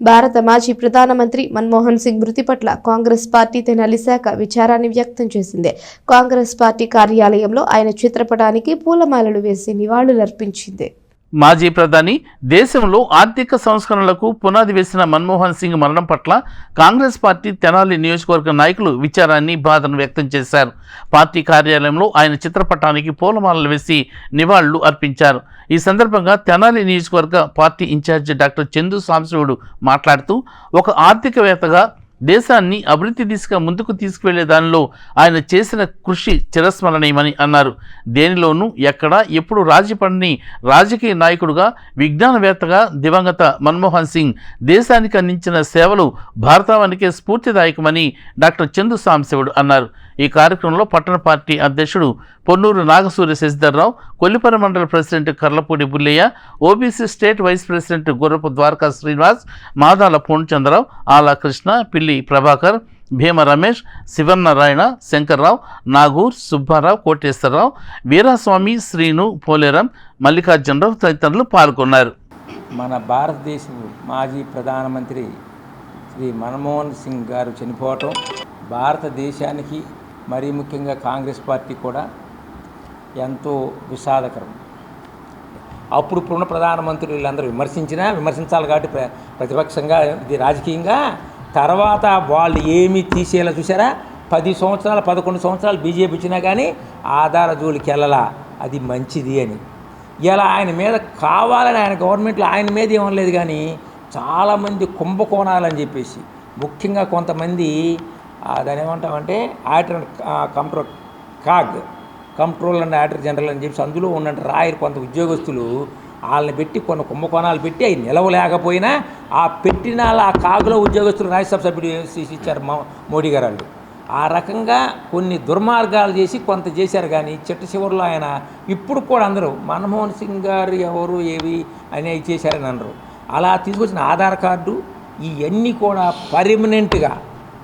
భారత మాజీ ప్రధానమంత్రి మన్మోహన్ సింగ్ మృతి పట్ల కాంగ్రెస్ పార్టీ తెనాలి శాఖ విచారాన్ని వ్యక్తం చేసింది. కాంగ్రెస్ పార్టీ కార్యాలయంలో ఆయన చిత్రపటానికి పూలమాలలు వేసి నివాళులర్పించింది. మాజీ ప్రధాని దేశంలో ఆర్థిక సంస్కరణలకు పునాది వేసిన మన్మోహన్ సింగ్ మరణం పట్ల కాంగ్రెస్ పార్టీ తెనాలి నియోజకవర్గ నాయకులు విచారాన్ని బాధను వ్యక్తం చేశారు. పార్టీ కార్యాలయంలో ఆయన చిత్రపటానికి పూలమాలలు వేసి నివాళులు అర్పించారు. ఈ సందర్భంగా తెనాలి నియోజకవర్గ party in charge doctor Chandu Sambasivudu మాట్లాడుతూ ఒక ఆర్థికవేత్తగా దేశాన్ని అభివృద్ధి దిశగా ముందుకు తీసుకువెళ్ళే దానిలో ఆయన చేసిన కృషి చిరస్మరణీయమని అన్నారు. దేనిలోనూ ఎక్కడ ఎప్పుడు రాజీపడని రాజకీయ నాయకుడుగా విజ్ఞానవేత్తగా దివంగత మన్మోహన్ సింగ్ దేశానికి అందించిన సేవలు భారతావానికే స్ఫూర్తిదాయకమని డాక్టర్ చందు సాంశివుడు అన్నారు. ఈ కార్యక్రమంలో పట్టణ పార్టీ అధ్యక్షుడు Ponnuru Nagasurya Sasidharrao Kollipara mandal president Karlapudi Bullaiah OBC state vice president Gurrapu Dwaraka Srinivas Madala Purnachandrarao ఆలా కృష్ణ పిల్లి ప్రభాకర్ భీమ రమేష్ శివనారాయణ శంకర్రావు నాగూర్ సుబ్బారావు కోటేశ్వరరావు వీరాస్వామి శ్రీను పోలేరం మల్లికార్జునరావు తదితరులు పాల్గొన్నారు. మన భారతదేశం మాజీ ప్రధానమంత్రి శ్రీ మన్మోహన్ సింగ్ గారు చనిపోవటం భారతదేశానికి మరీ ముఖ్యంగా కాంగ్రెస్ పార్టీ కూడా ఎంతో విషాదకరం. అప్పుడు ఇప్పుడున్న ప్రధానమంత్రి వీళ్ళందరూ విమర్శించినా విమర్శించాలి కాబట్టి ప్ర ప్రతిపక్షంగా ఇది రాజకీయంగా. తర్వాత వాళ్ళు ఏమీ తీసేలా చూసారా పది సంవత్సరాలు పదకొండు సంవత్సరాలు బీజేపీ వచ్చినా కానీ ఆధార జోలికి వెళ్ళలా? అది మంచిది అని. ఇలా ఆయన మీద కావాలని ఆయన గవర్నమెంట్లో ఆయన మీద ఏమనలేదు కానీ చాలామంది కుంభకోణాలని చెప్పేసి ముఖ్యంగా కొంతమంది దాని ఏమంటామంటే auditor control CAG control and auditor general అని చెప్పి అందులో ఉన్న రాయర్ కొంత ఉద్యోగస్తులు. వాళ్ళని పెట్టి కొన్ని కుంభకోణాలు పెట్టి అవి నిలవలేకపోయినా ఆ పెట్టిన వాళ్ళ ఆ కాగులో ఉద్యోగస్తులు రాజ్యసభ సభ్యుడు ఇచ్చారు మోడీ గారు వాళ్ళు. ఆ రకంగా కొన్ని దుర్మార్గాలు చేసి కొంత చేశారు కానీ చిట్ట చివరిలో ఆయన ఇప్పుడు కూడా అందరూ మన్మోహన్ సింగ్ గారు ఎవరు ఏవి అనేవి చేశారని అనరు. అలా తీసుకొచ్చిన ఆధార్ కార్డు ఇవన్నీ కూడా పర్మనెంట్గా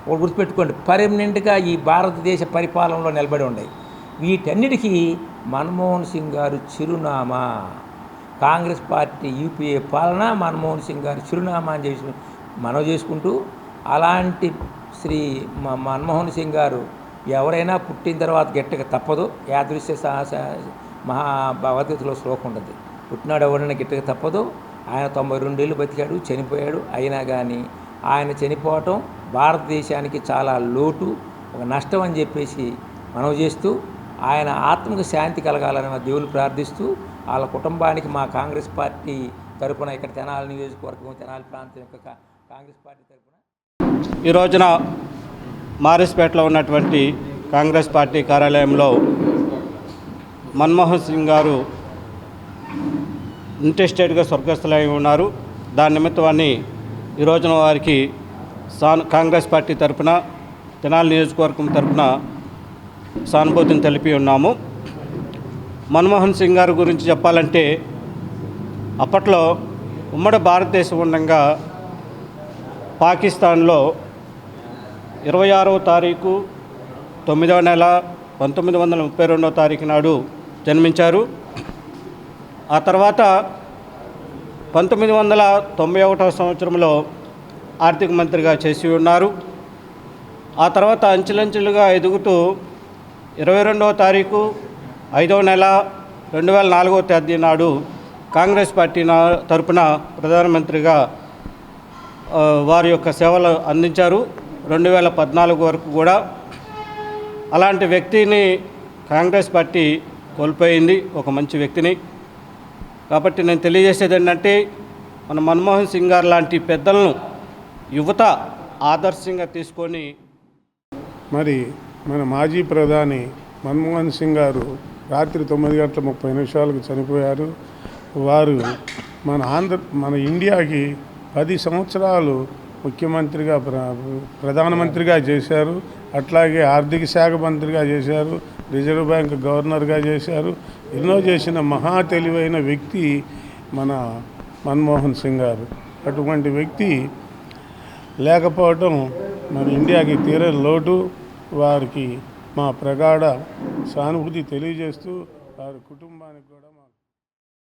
ఒకటి గుర్తుపెట్టుకోండి. పర్మనెంట్గా ఈ భారతదేశ పరిపాలనలో నిలబడి ఉన్నాయి వీటన్నిటికీ మన్మోహన్ సింగ్ గారు చిరునామా. కాంగ్రెస్ పార్టీ యూపీఏ పాలన మన్మోహన్ సింగ్ గారు చిరునామా అని చేసి మనవి చేసుకుంటూ అలాంటి శ్రీ మ- మన్మోహన్ సింగ్ గారు ఎవరైనా పుట్టిన తర్వాత గట్టిక తప్పదు. యాదృశ్య సాహస మహా భగవద్గీతలో శ్లోకం ఉంటుంది. పుట్టినాడు ఎవరైనా గిట్టక తప్పదు. ఆయన తొంభై రెండేళ్ళు బతికాడు చనిపోయాడు. అయినా కానీ ఆయన చనిపోవటం భారతదేశానికి చాలా లోటు ఒక నష్టం అని చెప్పేసి మనవి చేస్తూ ఆయన ఆత్మకు శాంతి కలగాలని మా దేవుని ప్రార్థిస్తూ వాళ్ళ కుటుంబానికి మా కాంగ్రెస్ పార్టీ తరపున ఇక్కడ తెనాలి నియోజకవర్గం తెనాలి ప్రాంతం యొక్క కాంగ్రెస్ పార్టీ తరపున. ఈ రోజున మారిస్పేటలో ఉన్నటువంటి కాంగ్రెస్ పార్టీ కార్యాలయంలో మన్మోహన్ సింగ్ గారు ఇంట్రెస్టెడ్గా స్వర్గస్థులై ఉన్నారు. దాని నిమిత్తాన్ని ఈ రోజున వారికి సాన్ కాంగ్రెస్ పార్టీ తరపున తెనాలి నియోజకవర్గం తరపున సానుభూతిని తెలిపి ఉన్నాము. మన్మోహన్ సింగ్ గారి గురించి చెప్పాలంటే అప్పట్లో ఉమ్మడి భారతదేశం ఉండగా పాకిస్తాన్లో ఇరవై ఆరవ తారీఖు తొమ్మిదవ నెల పంతొమ్మిది వందల ముప్పై రెండవ తారీఖు నాడు జన్మించారు. ఆ తర్వాత పంతొమ్మిది వందల తొంభై ఒకటవ సంవత్సరంలో ఆర్థిక మంత్రిగా చేసి ఉన్నారు. ఆ తర్వాత అంచెలంచెలుగా ఎదుగుతూ ఇరవై రెండవ తారీఖు ఐదవ నెల రెండు వేల నాలుగవ తేదీ నాడు కాంగ్రెస్ పార్టీ నా తరపున ప్రధానమంత్రిగా వారి యొక్క సేవలు అందించారు. రెండు వేల పద్నాలుగు వరకు కూడా అలాంటి వ్యక్తిని కాంగ్రెస్ పార్టీ కోల్పోయింది. ఒక మంచి వ్యక్తిని. కాబట్టి నేను తెలియజేసేది ఏంటంటే మన మన్మోహన్ సింగ్ గారు లాంటి పెద్దలను యువత ఆదర్శంగా తీసుకొని మరి మన మాజీ ప్రధాని మన్మోహన్ సింగ్ గారు రాత్రి తొమ్మిది గంటల ముప్పై నిమిషాలకు చనిపోయారు. వారు మన ఆంధ్ర మన ఇండియాకి పది సంవత్సరాలు ముఖ్యమంత్రిగా ప్ర ప్రధానమంత్రిగా చేశారు. అట్లాగే ఆర్థిక శాఖ మంత్రిగా చేశారు. రిజర్వ్ బ్యాంక్ గవర్నర్గా చేశారు. ఎన్నో చేసిన మహా తెలివైన వ్యక్తి మన మన్మోహన్ సింగ్ గారు. అటువంటి వ్యక్తి లేకపోవటం మన ఇండియాకి తీరని లోటు. వారికి మా ప్రగాఢ సానుభూతి తెలియజేస్తూ వారి కుటుంబానికి కూడా